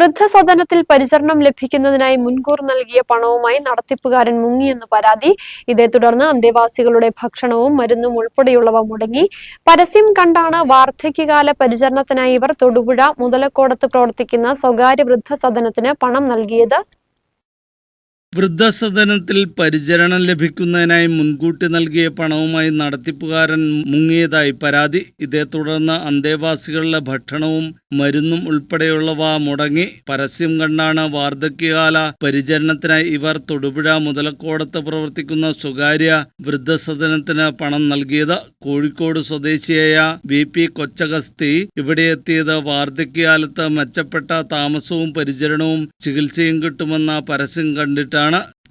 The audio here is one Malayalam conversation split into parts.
വൃദ്ധസദനത്തിൽ പരിചരണം ലഭിക്കുന്നതിനായി മുൻകൂർ നൽകിയ പണവുമായി നടത്തിപ്പുകാരൻ മുങ്ങിയെന്ന് പരാതി. ഇതേ തുടർന്ന് അന്തേവാസികളുടെ ഭക്ഷണവും മരുന്നും ഉൾപ്പെടെയുള്ളവ മുടങ്ങി. പരസ്യം കണ്ടാണ് വാർദ്ധക്യകാല പരിചരണത്തിനായി ഇവർ തൊടുപുഴ മുതലക്കോടത്ത് പ്രവർത്തിക്കുന്ന സ്വകാര്യ വൃദ്ധസദനത്തിന് പണം നൽകിയത്. വൃദ്ധസദനത്തിൽ പരിചരണം ലഭിക്കുന്നതിനായി മുൻകൂട്ടി നൽകിയ പണവുമായി നടത്തിപ്പുകാരൻ മുങ്ങിയതായി പരാതി. ഇതേ തുടർന്ന് അന്തേവാസികളുടെ ഭക്ഷണവും മരുന്നും ഉൾപ്പെടെയുള്ളവ മുടങ്ങി. പരസ്യം കണ്ടാണ് വാർദ്ധക്യകാല പരിചരണത്തിനായി ഇവർ തൊടുപുഴ മുതലക്കോടത്ത് പ്രവർത്തിക്കുന്ന സ്വകാര്യ വൃദ്ധസദനത്തിന് പണം നൽകിയത്. കോഴിക്കോട് സ്വദേശിയായ വി പി കൊച്ചഗസ്തി ഇവിടെ എത്തിയത്. വാർദ്ധക്യകാലത്ത് മെച്ചപ്പെട്ട താമസവും പരിചരണവും ചികിത്സയും കിട്ടുമെന്ന പരസ്യം കണ്ടിട്ടാണ്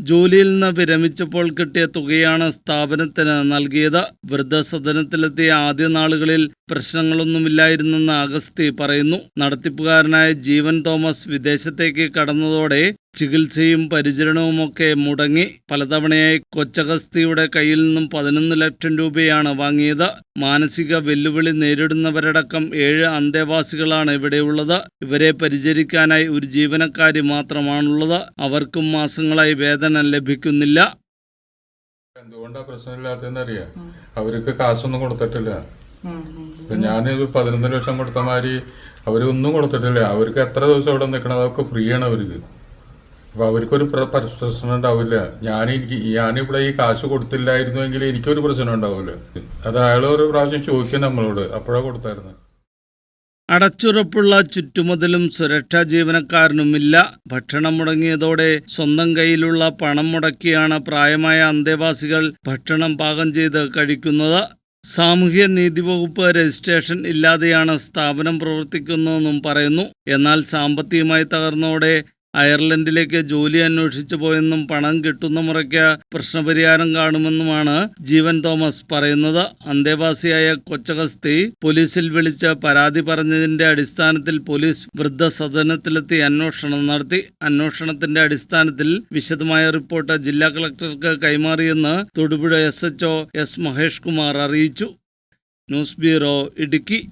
ജോലിയിൽ നിന്ന് വിരമിച്ചപ്പോൾ കിട്ടിയ തുകയാണ് സ്ഥാപനത്തിന് നൽകിയത്. വൃദ്ധസദനത്തിലെത്തിയ ആദ്യ നാളുകളിൽ പ്രശ്നങ്ങളൊന്നുമില്ലായിരുന്നെന്ന് അഗസ്തി പറയുന്നു. നടത്തിപ്പുകാരനായ ജീവൻ തോമസ് വിദേശത്തേക്ക് കടന്നതോടെ ചികിത്സയും പരിചരണവുമൊക്കെ മുടങ്ങി പലതവണയായി കൊച്ചഗസ്തിയുടെ കയ്യിൽ നിന്നും പതിനൊന്ന് ലക്ഷം രൂപയാണ് വാങ്ങിയത്. മാനസിക വെല്ലുവിളി നേരിടുന്നവരടക്കം ഏഴ് അന്തേവാസികളാണ് ഇവിടെയുള്ളത്. ഇവരെ പരിചരിക്കാനായി ഒരു ജീവനക്കാരി മാത്രമാണുള്ളത്. അവർക്കും മാസങ്ങളായി വേതനം ലഭിക്കുന്നില്ല. എന്തുകൊണ്ടാ പ്രശ്നമില്ലാത്തതെന്ന് അറിയാ അവർക്ക് കാശൊന്നും കൊടുത്തിട്ടില്ല. ഞാൻ പതിനൊന്ന് ലക്ഷം കൊടുത്ത മാതിരി അവരൊന്നും കൊടുത്തിട്ടില്ല. അവർക്ക് എത്ര ദിവസം അവിടെ നിൽക്കണം അതൊക്കെ ഫ്രീ ആണ് അവർക്ക്. അപ്പൊ അവർക്കൊരു പ്ര- പ്ര- പ്രശ്നം ഉണ്ടാവില്ല. ഞാൻ എനിക്ക് ഞാനിവിടെ ഈ കാശ് കൊടുത്തില്ലായിരുന്നുവെങ്കിൽ എനിക്കൊരു പ്രശ്നം ഉണ്ടാവില്ല. അത് അയാൾ ഒരു പ്രാവശ്യം ചോദിക്കും നമ്മളോട്. അപ്പോഴാ കൊടുത്തായിരുന്നു. അടച്ചുറപ്പുള്ള ചുറ്റുമതിലും സുരക്ഷാ ജീവനക്കാരനുമില്ല. ഭക്ഷണം മുടങ്ങിയതോടെ സ്വന്തം കയ്യിലുള്ള പണം മുടക്കിയാണ് പ്രായമായ അന്തേവാസികൾ ഭക്ഷണം പാകം ചെയ്ത് കഴിക്കുന്നത്. സാമൂഹ്യ നീതി വകുപ്പ് രജിസ്ട്രേഷൻ ഇല്ലാതെയാണ് സ്ഥാപനം പ്രവർത്തിക്കുന്നതെന്നും പറയുന്നു. എന്നാൽ സാമ്പത്തികമായി തകർന്നതോടെ അയർലൻഡിലേക്ക് ജോലി അന്വേഷിച്ചു പോയെന്നും പണം കിട്ടുന്ന മുറയ്ക്ക് പ്രശ്നപരിഹാരം കാണുമെന്നുമാണ് ജീവൻ തോമസ് പറയുന്നത്. അന്തേവാസിയായ കൊച്ചകസ്തി പോലീസിൽ വിളിച്ച് പരാതി പറഞ്ഞതിന്റെ അടിസ്ഥാനത്തിൽ പോലീസ് വൃദ്ധസദനത്തിലെത്തി അന്വേഷണം നടത്തി. അന്വേഷണത്തിന്റെ അടിസ്ഥാനത്തിൽ വിശദമായ റിപ്പോർട്ട് ജില്ലാ കളക്ടർക്ക് കൈമാറിയെന്ന് Thodupuzha S H S Mahesh Kumar അറിയിച്ചു. News bureau Idukki.